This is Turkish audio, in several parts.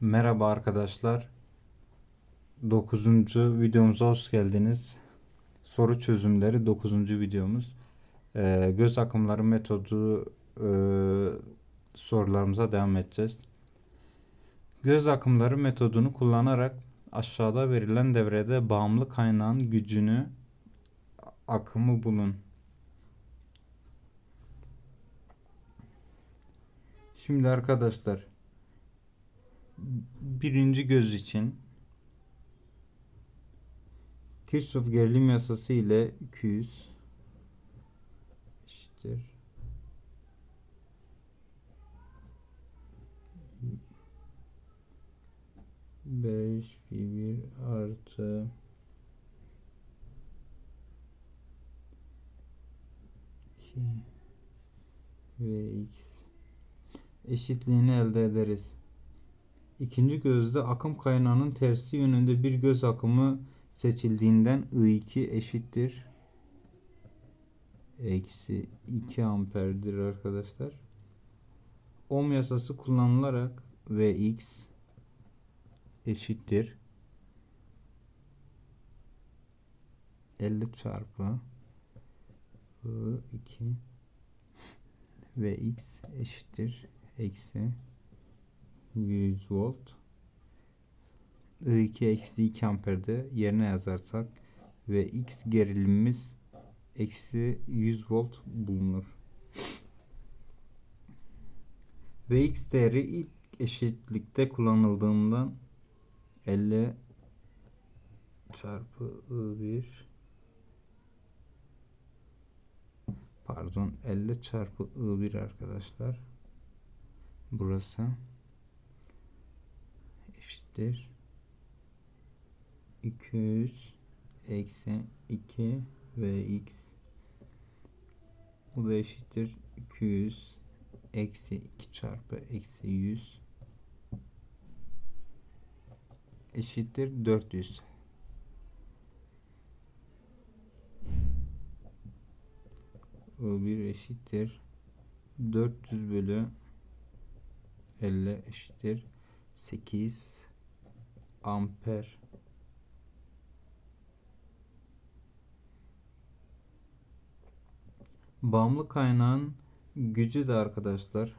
Merhaba arkadaşlar. 9. videomuza hoş geldiniz. Soru çözümleri 9. videomuz. Ee, göz akımları metodu e, sorularımıza devam edeceğiz. Göz akımları metodunu kullanarak aşağıda verilen devrede bağımlı kaynağın gücünü akımı bulun. Şimdi arkadaşlar birinci göz için Kirchhoff gerilim yasası ile 200 eşittir. Beş pi bir artı iki ve x eşitliğini elde ederiz. İkinci gözde akım kaynağının tersi yönünde bir göz akımı seçildiğinden I2 eşittir. Eksi 2 amperdir arkadaşlar. Ohm yasası kullanılarak Vx eşittir. 50 çarpı I2 Vx eşittir. Eksi 100 volt. I2 eksi 2 amperde yerine yazarsak ve X gerilimimiz eksi 100 volt bulunur. Ve X değeri ilk eşitlikte kullanıldığından 50 çarpı I1 pardon 50 çarpı I1 arkadaşlar burası eşittir 200 eksi 2 ve x. Bu da eşittir. 200 eksi 2 çarpı eksi 100 eşittir 400 o bir eşittir. 400 bölü 50 eşittir 8 amper. Bağımlı kaynağın gücü de arkadaşlar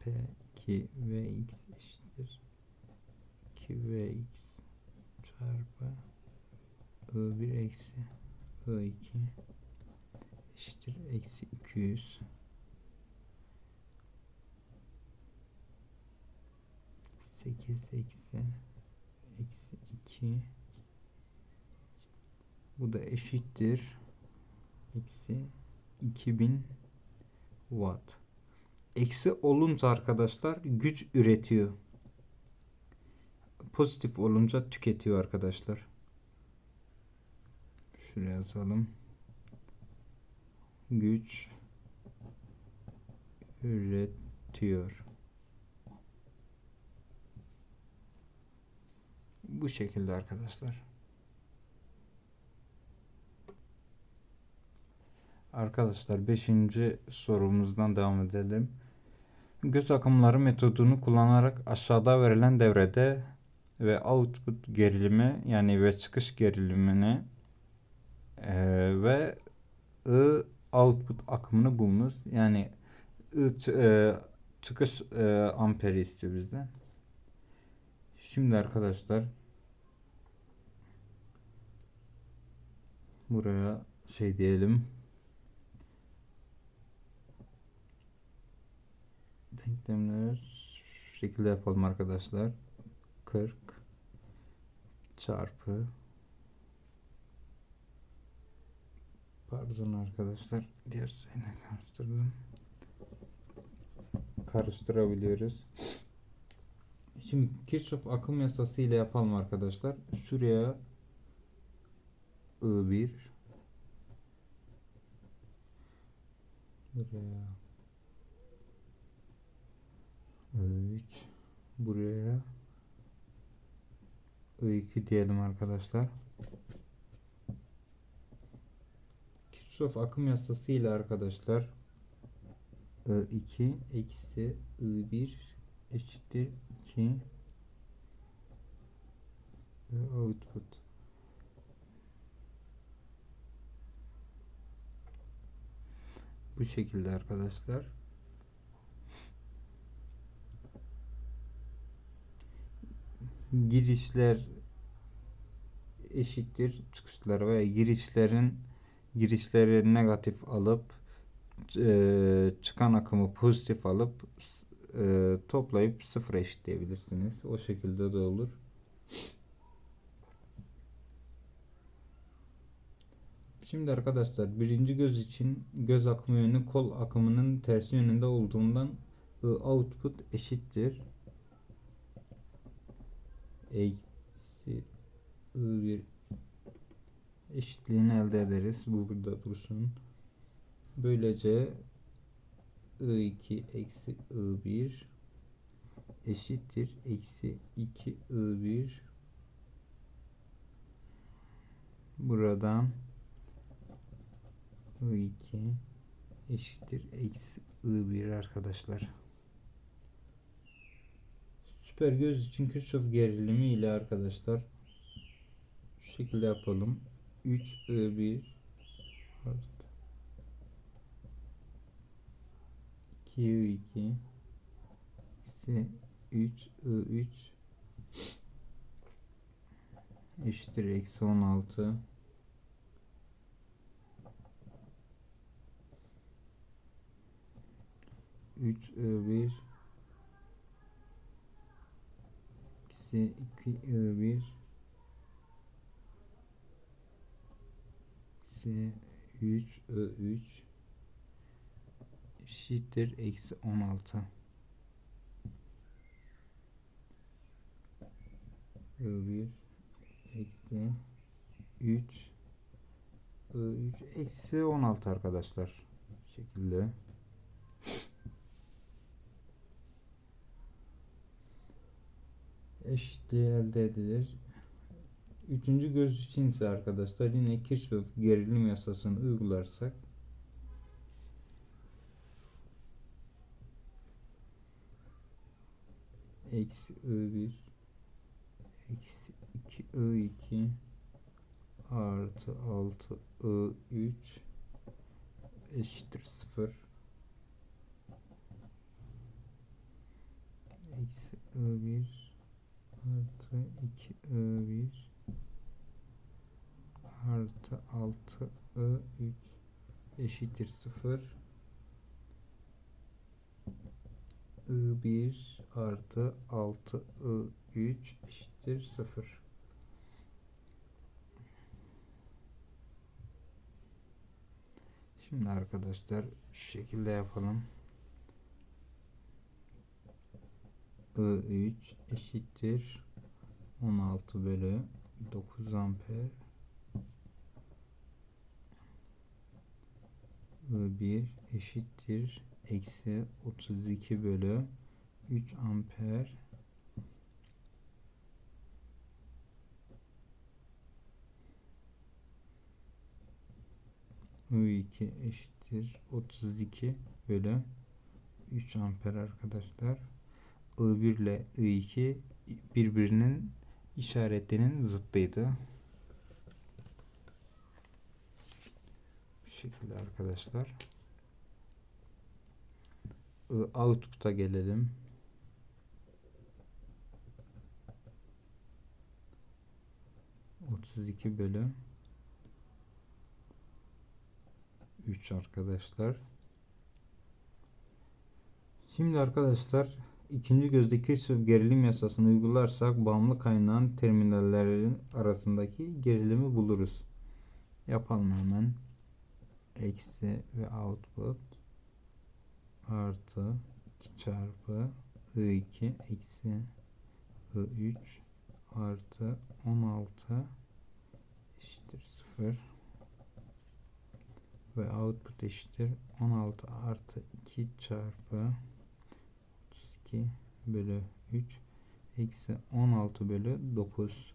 P2 Vx eşittir. 2 Vx çarpı I1 eksi I2 eşittir. Eksi 200 8 eksi eksi 2 bu da eşittir. Eksi 2000 watt. Eksi olunca arkadaşlar güç üretiyor. Pozitif olunca tüketiyor arkadaşlar. Şuraya yazalım. Güç üretiyor Bu şekilde arkadaşlar. Arkadaşlar 5. sorumuzdan devam edelim. Göz akımları metodunu kullanarak aşağıda verilen devrede ve output gerilimi yani ve çıkış gerilimini e, ve I output akımını bulunuz. Yani I, e, çıkış e, amperi istiyor bizden. Şimdi arkadaşlar buraya şey diyelim. Denklemler şu şekilde yapalım arkadaşlar. 40 çarpı pardon arkadaşlar diğer şeyle karıştırdım. Karıştırabiliyoruz. Şimdi Kirchhoff akım yasası ile yapalım arkadaşlar. Şuraya I1 buraya. I3 buraya. I2 diyelim arkadaşlar. Kirchhoff akım yasası ile arkadaşlar I2 eksi I1 eşittir 2 ve output. Bu şekilde arkadaşlar. Girişler eşittir çıkışlar ve girişlerin girişleri negatif alıp e, çıkan akımı pozitif alıp e, toplayıp sıfır eşitleyebilirsiniz. O şekilde de olur. Şimdi arkadaşlar birinci göz için göz akımı yönü kol akımının tersi yönünde olduğundan output eşittir. Eksi I1 eşitliğini elde ederiz. Bu burada dursun. Böylece I2 eksi I1 eşittir. Eksi 2 I1 buradan I2 eşittir. Eksi I1 arkadaşlar. Süper göz için Kirchhoff gerilimi ile arkadaşlar şu şekilde yapalım. 3 I1 artı 2 I2 ise 3 I3 eşittir eksi 16 3 I1 eksi 2 I1 eksi 3 I3 eşittir eksi 16 I1 eksi 3 I3 eksi 16 arkadaşlar. Bu şekilde eşitliği elde edilir. Üçüncü göz için ise arkadaşlar yine Kirchhoff gerilim yasasını uygularsak eksi I1 eksi 2 I2 artı 6 I3 eşittir 0 eksi I1 artı 2 I1 artı 6 I3 eşittir 0 I1 artı 6 I3 eşittir 0 Şimdi arkadaşlar şu şekilde yapalım. I3 eşittir 16 bölü 9 amper I1 eşittir eksi 32 bölü 3 amper I2 eşittir 32 bölü 3 amper arkadaşlar. I1 ile I2 birbirinin işaretlerinin zıttıydı. Bu şekilde arkadaşlar. I output'a gelelim. Otuz iki bölü 3 arkadaşlar. Şimdi arkadaşlar ikinci gözde Kirchhoff gerilim yasasını uygularsak bağımlı kaynağın terminallerin arasındaki gerilimi buluruz. Yapalım hemen. Eksi ve output artı 2 çarpı I2 eksi I3 artı 16 eşittir 0 ve output eşittir 16 artı 2 çarpı 32 bölü 3 eksi 16 bölü 9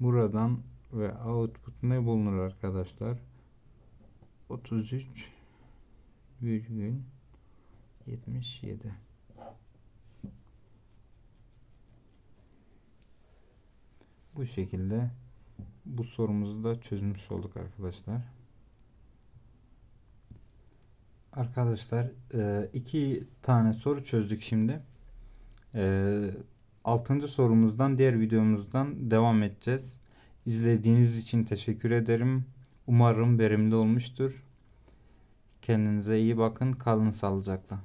buradan ve output ne bulunur arkadaşlar 33 virgül 77 Bu şekilde bu sorumuzu da çözmüş olduk arkadaşlar. Arkadaşlar e, iki tane soru çözdük şimdi. E, Altıncı sorumuzdan diğer videomuzdan devam edeceğiz. İzlediğiniz için teşekkür ederim. Umarım verimli olmuştur. Kendinize iyi bakın. Kalın sağlıcakla.